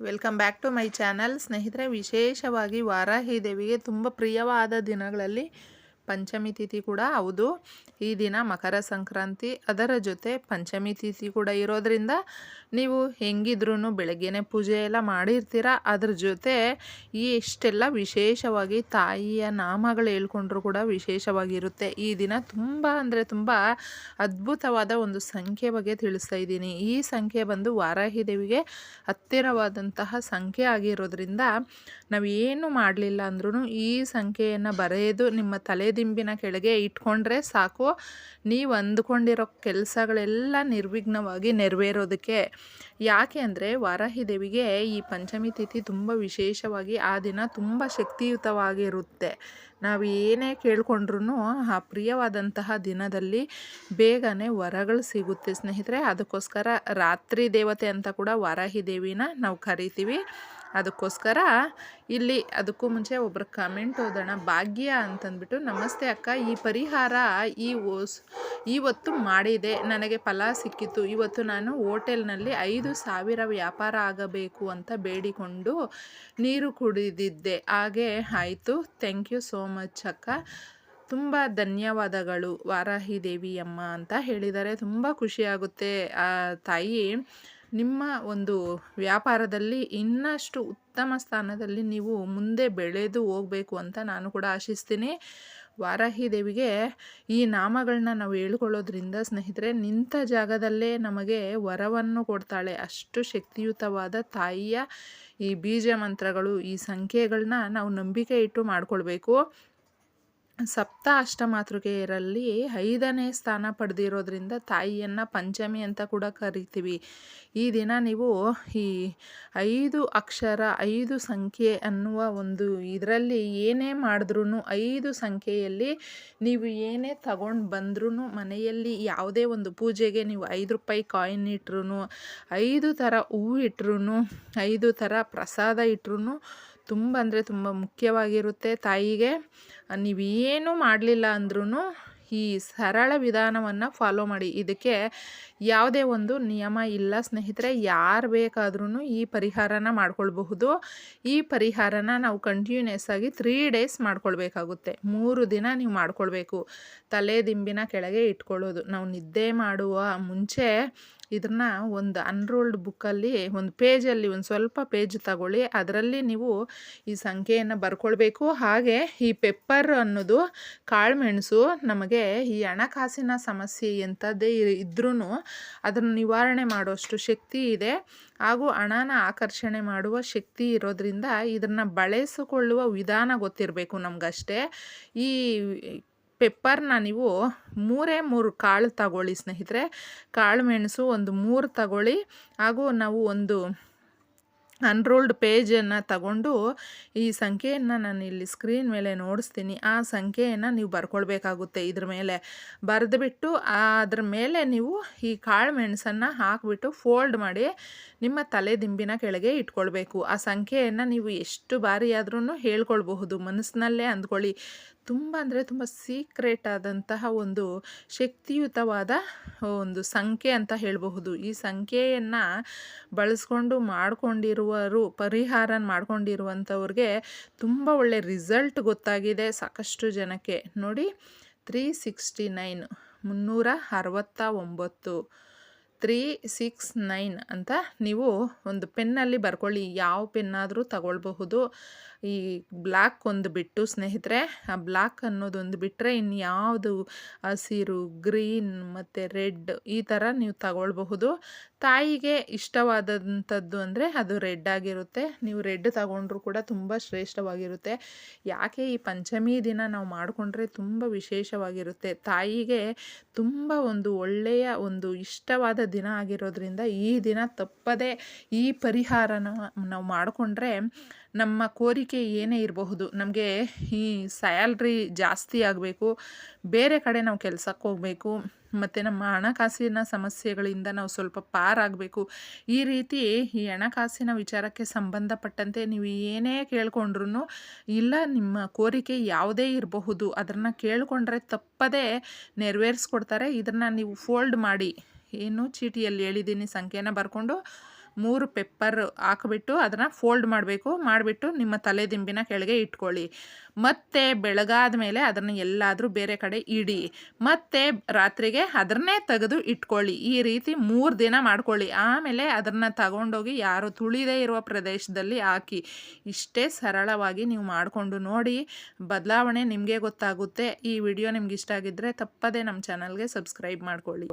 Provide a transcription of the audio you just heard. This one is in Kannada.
Welcome back to my channel ಸ್ನೇಹಿತರೆ ವಿಶೇಷವಾಗಿ ವಾರಾಹಿ ದೇವಿಗೆ ತುಂಬ ಪ್ರಿಯವಾದ ದಿನಗಳಲ್ಲಿ ಪಂಚಮಿ ತಿಥಿ ಕೂಡ ಹೌದು. ಈ ದಿನ ಮಕರ ಸಂಕ್ರಾಂತಿ ಅದರ ಜೊತೆ ಪಂಚಮಿ ತಿಥಿ ಕೂಡ ಇರೋದ್ರಿಂದ ನೀವು ಹೆಂಗಿದ್ರೂ ಬೆಳಗ್ಗೆನೆ ಪೂಜೆ ಎಲ್ಲ ಮಾಡಿರ್ತೀರ? ಅದ್ರ ಜೊತೆ ಈ ಇಷ್ಟೆಲ್ಲ ವಿಶೇಷವಾಗಿ ತಾಯಿಯ ನಾಮಗಳು ಹೇಳ್ಕೊಂಡ್ರು ಕೂಡ ವಿಶೇಷವಾಗಿರುತ್ತೆ. ಈ ದಿನ ತುಂಬ ಅಂದರೆ ತುಂಬ ಅದ್ಭುತವಾದ ಒಂದು ಸಂಖ್ಯೆ ಬಗ್ಗೆ ತಿಳಿಸ್ತಾ ಇದ್ದೀನಿ. ಈ ಸಂಖ್ಯೆ ಬಂದು ವಾರಾಹಿ ದೇವಿಗೆ ಹತ್ತಿರವಾದಂತಹ ಸಂಖ್ಯೆ ಆಗಿರೋದ್ರಿಂದ ನಾವು ಏನು ಮಾಡಲಿಲ್ಲ ಅಂದ್ರೂ ಈ ಸಂಖ್ಯೆಯನ್ನು ಬರೆಯೋದು ನಿಮ್ಮ ತಲೆದಿಂಬಿನ ಕೆಳಗೆ ಇಟ್ಕೊಂಡ್ರೆ ಸಾಕು. ನೀವು ಅಂದ್ಕೊಂಡಿರೋ ಕೆಲಸಗಳೆಲ್ಲ ನಿರ್ವಿಘ್ನವಾಗಿ ನೆರವೇರೋದಕ್ಕೆ. ಯಾಕೆ ಅಂದರೆ ವಾರಾಹಿ ದೇವಿಗೆ ಈ ಪಂಚಮಿ ತಿಥಿ ತುಂಬ ವಿಶೇಷವಾಗಿ ಆ ದಿನ ತುಂಬ ಶಕ್ತಿಯುತವಾಗಿರುತ್ತೆ. ನಾವು ಏನೇ ಕೇಳ್ಕೊಂಡ್ರೂ ಆ ಪ್ರಿಯವಾದಂತಹ ದಿನದಲ್ಲಿ ಬೇಗನೆ ವರಗಳು ಸಿಗುತ್ತೆ. ಸ್ನೇಹಿತರೆ, ಅದಕ್ಕೋಸ್ಕರ ರಾತ್ರಿ ದೇವತೆ ಅಂತ ಕೂಡ ವಾರಾಹಿ ದೇವಿನ ನಾವು ಕರಿತೀವಿ. ಅದಕ್ಕೋಸ್ಕರ ಇಲ್ಲಿ ಅದಕ್ಕೂ ಮುಂಚೆ ಒಬ್ಬರು ಕಮೆಂಟ್ ಓದೋಣ. ಭಾಗ್ಯ ಅಂತಂದ್ಬಿಟ್ಟು, ನಮಸ್ತೆ ಅಕ್ಕ, ಈ ಪರಿಹಾರ ಈ ಓಸ್ ಇವತ್ತು ಮಾಡಿದೆ. ನನಗೆ ಫಲ ಸಿಕ್ಕಿತ್ತು ಇವತ್ತು ನಾನು ಹೋಟೆಲ್ನಲ್ಲಿ ಐದು ಸಾವಿರ ವ್ಯಾಪಾರ ಆಗಬೇಕು ಅಂತ ಬೇಡಿಕೊಂಡು ನೀರು ಕುಡಿದಿದ್ದೆ. ಹಾಗೆ ಆಯಿತು. ಥ್ಯಾಂಕ್ ಯು ಸೋ ಮಚ್ ಅಕ್ಕ. ತುಂಬ ಧನ್ಯವಾದಗಳು ವಾರಾಹಿ ದೇವಿ ಅಮ್ಮ ಅಂತ ಹೇಳಿದರೆ ತುಂಬ ಖುಷಿಯಾಗುತ್ತೆ ತಾಯಿ. ನಿಮ್ಮ ಒಂದು ವ್ಯಾಪಾರದಲ್ಲಿ ಇನ್ನಷ್ಟು ಉತ್ತಮ ಸ್ಥಾನದಲ್ಲಿ ನೀವು ಮುಂದೆ ಬೆಳೆದು ಹೋಗಬೇಕು ಅಂತ ನಾನು ಕೂಡ ಆಶಿಸ್ತೀನಿ. ವಾರಾಹಿ ದೇವಿಗೆ ಈ ನಾಮಗಳನ್ನ ನಾವು ಹೇಳ್ಕೊಳ್ಳೋದ್ರಿಂದ ಸ್ನೇಹಿತರೆ, ನಿಂತ ಜಾಗದಲ್ಲೇ ನಮಗೆ ವರವನ್ನು ಕೊಡ್ತಾಳೆ. ಅಷ್ಟು ಶಕ್ತಿಯುತವಾದ ತಾಯಿಯ ಈ ಬೀಜ ಮಂತ್ರಗಳು ಈ ಸಂಖ್ಯೆಗಳನ್ನ ನಾವು ನಂಬಿಕೆ ಇಟ್ಟು ಮಾಡ್ಕೊಳ್ಬೇಕು. ಸಪ್ತ ಅಷ್ಟಮಾತೃಕೆಯರಲ್ಲಿ ಐದನೇ ಸ್ಥಾನ ಪಡೆದಿರೋದ್ರಿಂದ ತಾಯಿಯನ್ನು ಪಂಚಮಿ ಅಂತ ಕೂಡ ಕರಿತೀವಿ. ಈ ದಿನ ನೀವು ಈ ಐದು ಅಕ್ಷರ, ಐದು ಸಂಖ್ಯೆ ಅನ್ನುವ ಒಂದು ಇದರಲ್ಲಿ ಏನೇ ಮಾಡಿದ್ರೂ ಐದು ಸಂಖ್ಯೆಯಲ್ಲಿ ನೀವು ಏನೇ ತಗೊಂಡು ಬಂದ್ರೂ ಮನೆಯಲ್ಲಿ ಯಾವುದೇ ಒಂದು ಪೂಜೆಗೆ ನೀವು ಐದು ರೂಪಾಯಿ ಕಾಯಿನ್ ಇಟ್ರು ಐದು ಥರ ಹೂವು ಇಟ್ರು ಐದು ಥರ ಪ್ರಸಾದ ಇಟ್ರು ತುಂಬ ಅಂದರೆ ತುಂಬ ಮುಖ್ಯವಾಗಿರುತ್ತೆ ತಾಯಿಗೆ. ನೀವೇನು ಮಾಡಲಿಲ್ಲ ಅಂದ್ರೂ ಈ ಸರಳ ವಿಧಾನವನ್ನು ಫಾಲೋ ಮಾಡಿ. ಇದಕ್ಕೆ ಯಾವುದೇ ಒಂದು ನಿಯಮ ಇಲ್ಲ ಸ್ನೇಹಿತರೆ, ಯಾರು ಬೇಕಾದ್ರೂ ಈ ಪರಿಹಾರನ ಮಾಡ್ಕೊಳ್ಬಹುದು. ಈ ಪರಿಹಾರನ ನಾವು ಕಂಟಿನ್ಯೂಸ್ ಆಗಿ ತ್ರೀ ಡೇಸ್ ಮಾಡ್ಕೊಳ್ಬೇಕಾಗುತ್ತೆ. ಮೂರು ದಿನ ನೀವು ಮಾಡ್ಕೊಳ್ಬೇಕು. ತಲೆ ದಿಂಬಿನ ಕೆಳಗೆ ಇಟ್ಕೊಳ್ಳೋದು. ನಾವು ನಿದ್ದೆ ಮಾಡುವ ಮುಂಚೆ ಇದನ್ನ ಒಂದು ಅನ್ರೋಲ್ಡ್ ಬುಕ್ಕಲ್ಲಿ ಒಂದು ಪೇಜಲ್ಲಿ ಒಂದು ಸ್ವಲ್ಪ ಪೇಜ್ ತಗೊಳ್ಳಿ. ಅದರಲ್ಲಿ ನೀವು ಈ ಸಂಖ್ಯೆಯನ್ನು ಬರ್ಕೊಳ್ಬೇಕು. ಹಾಗೆ ಈ ಪೆಪ್ಪರ್ ಅನ್ನೋದು ಕಾಳುಮೆಣಸು ನಮಗೆ ಈ ಹಣಕಾಸಿನ ಸಮಸ್ಯೆ ಎಂಥದ್ದೇ ಇದ್ರೂ ಅದನ್ನು ನಿವಾರಣೆ ಮಾಡುವಷ್ಟು ಶಕ್ತಿ ಇದೆ. ಹಾಗೂ ಹಣನ ಆಕರ್ಷಣೆ ಮಾಡುವ ಶಕ್ತಿ ಇರೋದ್ರಿಂದ ಇದನ್ನು ಬಳಸಿಕೊಳ್ಳುವ ವಿಧಾನ ಗೊತ್ತಿರಬೇಕು ನಮಗಷ್ಟೇ. ಈ ಪೆಪ್ಪರ್ನ ನೀವು ಮೂರೇ ಮೂರು ಕಾಳು ತಗೊಳ್ಳಿ ಸ್ನೇಹಿತರೆ. ಕಾಳು ಮೆಣಸು ಒಂದು ಮೂರು ತಗೊಳ್ಳಿ. ಹಾಗೂ ನಾವು ಒಂದು ಅನ್ರೋಲ್ಡ್ ಪೇಜನ್ನು ತಗೊಂಡು ಈ ಸಂಖ್ಯೆಯನ್ನು ನಾನು ಇಲ್ಲಿ ಸ್ಕ್ರೀನ್ ಮೇಲೆ ನೋಡಿಸ್ತೀನಿ. ಆ ಸಂಖ್ಯೆಯನ್ನು ನೀವು ಬರ್ಕೊಳ್ಬೇಕಾಗುತ್ತೆ ಇದ್ರ ಮೇಲೆ. ಬರೆದುಬಿಟ್ಟು ಅದ್ರ ಮೇಲೆ ನೀವು ಈ ಕಾಳು ಮೆಣಸನ್ನು ಹಾಕಿಬಿಟ್ಟು ಫೋಲ್ಡ್ ಮಾಡಿ ನಿಮ್ಮ ತಲೆ ದಿಂಬಿನ ಕೆಳಗೆ ಇಟ್ಕೊಳ್ಬೇಕು. ಆ ಸಂಖ್ಯೆಯನ್ನು ನೀವು ಎಷ್ಟು ಬಾರಿ ಆದ್ರೂ ಹೇಳ್ಕೊಳ್ಬಹುದು. ಮನಸ್ಸಿನಲ್ಲೇ ಅಂದ್ಕೊಳ್ಳಿ. ತುಂಬ ಅಂದರೆ ತುಂಬ ಸೀಕ್ರೆಟ್ ಆದಂತಹ ಒಂದು ಶಕ್ತಿಯುತವಾದ ಒಂದು ಸಂಖ್ಯೆ ಅಂತ ಹೇಳಬಹುದು. ಈ ಸಂಖ್ಯೆಯನ್ನು ಬಳಸ್ಕೊಂಡು ಮಾಡಿಕೊಂಡಿರುವರು ಪರಿಹಾರ ಮಾಡ್ಕೊಂಡಿರುವಂಥವ್ರಿಗೆ ತುಂಬ ಒಳ್ಳೆ ರಿಸಲ್ಟ್ ಗೊತ್ತಾಗಿದೆ ಸಾಕಷ್ಟು ಜನಕ್ಕೆ. ನೋಡಿ ತ್ರೀ ಸಿಕ್ಸ್ಟಿ ನೈನ್ ಮುನ್ನೂರ ಅರವತ್ತ ಒಂಬತ್ತು ತ್ರೀ ಸಿಕ್ಸ್ ನೈನ್ ಅಂತ ನೀವು ಒಂದು ಪೆನ್ನಲ್ಲಿ ಬರ್ಕೊಳ್ಳಿ. ಯಾವ ಪೆನ್ನಾದರೂ ತಗೊಳ್ಬಹುದು. ಈ ಬ್ಲ್ಯಾಕ್ ಒಂದು ಬಿಟ್ಟು ಸ್ನೇಹಿತರೆ, ಆ ಬ್ಲ್ಯಾಕ್ ಅನ್ನೋದೊಂದು ಬಿಟ್ಟರೆ ಇನ್ಯಾವುದು ಹಸಿರು, ಗ್ರೀನ್ ಮತ್ತು ರೆಡ್ ಈ ಥರ ನೀವು ತಗೊಳ್ಬಹುದು. ತಾಯಿಗೆ ಇಷ್ಟವಾದಂಥದ್ದು ಅಂದರೆ ಅದು ರೆಡ್ ಆಗಿರುತ್ತೆ. ನೀವು ರೆಡ್ ತಗೊಂಡ್ರೂ ಕೂಡ ತುಂಬ ಶ್ರೇಷ್ಠವಾಗಿರುತ್ತೆ. ಯಾಕೆ ಈ ಪಂಚಮಿ ದಿನ ನಾವು ಮಾಡಿಕೊಂಡ್ರೆ ತುಂಬ ವಿಶೇಷವಾಗಿರುತ್ತೆ. ತಾಯಿಗೆ ತುಂಬ ಒಂದು ಒಳ್ಳೆಯ ಒಂದು ಇಷ್ಟವಾದ ದಿನ ಆಗಿರೋದ್ರಿಂದ ಈ ದಿನ ತಪ್ಪದೇ ಈ ಪರಿಹಾರನ ನಾವು ಮಾಡಿಕೊಂಡ್ರೆ ನಮ್ಮ ಕೋರಿಕೆ ಏನೇ ಇರಬಹುದು, ನಮಗೆ ಈ ಸ್ಯಾಲ್ರಿ ಜಾಸ್ತಿ ಆಗಬೇಕು, ಬೇರೆ ಕಡೆ ನಾವು ಕೆಲಸಕ್ಕೆ ಹೋಗಬೇಕು, ಮತ್ತು ನಮ್ಮ ಹಣಕಾಸಿನ ಸಮಸ್ಯೆಗಳಿಂದ ನಾವು ಸ್ವಲ್ಪ ಪಾರಾಗಬೇಕು ಈ ರೀತಿ ಈ ಹಣಕಾಸಿನ ವಿಚಾರಕ್ಕೆ ಸಂಬಂಧಪಟ್ಟಂತೆ ನೀವು ಏನೇ ಕೇಳ್ಕೊಂಡ್ರು ಇಲ್ಲ, ನಿಮ್ಮ ಕೋರಿಕೆ ಯಾವುದೇ ಇರಬಹುದು, ಅದನ್ನು ಕೇಳಿಕೊಂಡ್ರೆ ತಪ್ಪದೇ ನೆರವೇರಿಸ್ಕೊಡ್ತಾರೆ, ಇದನ್ನು ನೀವು ಫೋಲ್ಡ್ ಮಾಡಿ. ಏನು ಚೀಟಿಯಲ್ಲಿ ಹೇಳಿದ್ದೀನಿ, ಸಂಖ್ಯೆನ ಬರ್ಕೊಂಡು ಮೂರು ಪೆಪ್ಪರ್ ಹಾಕ್ಬಿಟ್ಟು ಅದನ್ನು ಫೋಲ್ಡ್ ಮಾಡಬೇಕು. ಮಾಡಿಬಿಟ್ಟು ನಿಮ್ಮ ತಲೆ ದಿಂಬಿನ ಕೆಳಗೆ ಇಟ್ಕೊಳ್ಳಿ. ಮತ್ತೆ ಬೆಳಗಾದ ಮೇಲೆ ಅದನ್ನು ಎಲ್ಲಾದರೂ ಬೇರೆ ಕಡೆ ಇಡಿ. ಮತ್ತೆ ರಾತ್ರಿಗೆ ಅದನ್ನೇ ತೆಗೆದು ಇಟ್ಕೊಳ್ಳಿ. ಈ ರೀತಿ ಮೂರು ದಿನ ಮಾಡ್ಕೊಳ್ಳಿ. ಆಮೇಲೆ ಅದನ್ನು ತಗೊಂಡೋಗಿ ಯಾರು ತುಳಿದೇ ಇರುವ ಪ್ರದೇಶದಲ್ಲಿ ಹಾಕಿ. ಇಷ್ಟೇ ಸರಳವಾಗಿ ನೀವು ಮಾಡಿಕೊಂಡು ನೋಡಿ. ಬದಲಾವಣೆ ನಿಮಗೆ ಗೊತ್ತಾಗುತ್ತೆ. ಈ ವಿಡಿಯೋ ನಿಮ್ಗೆ ಇಷ್ಟ ಆಗಿದ್ದರೆ ತಪ್ಪದೇ ನಮ್ಮ ಚಾನಲ್ಗೆ ಸಬ್ಸ್ಕ್ರೈಬ್ ಮಾಡ್ಕೊಳ್ಳಿ.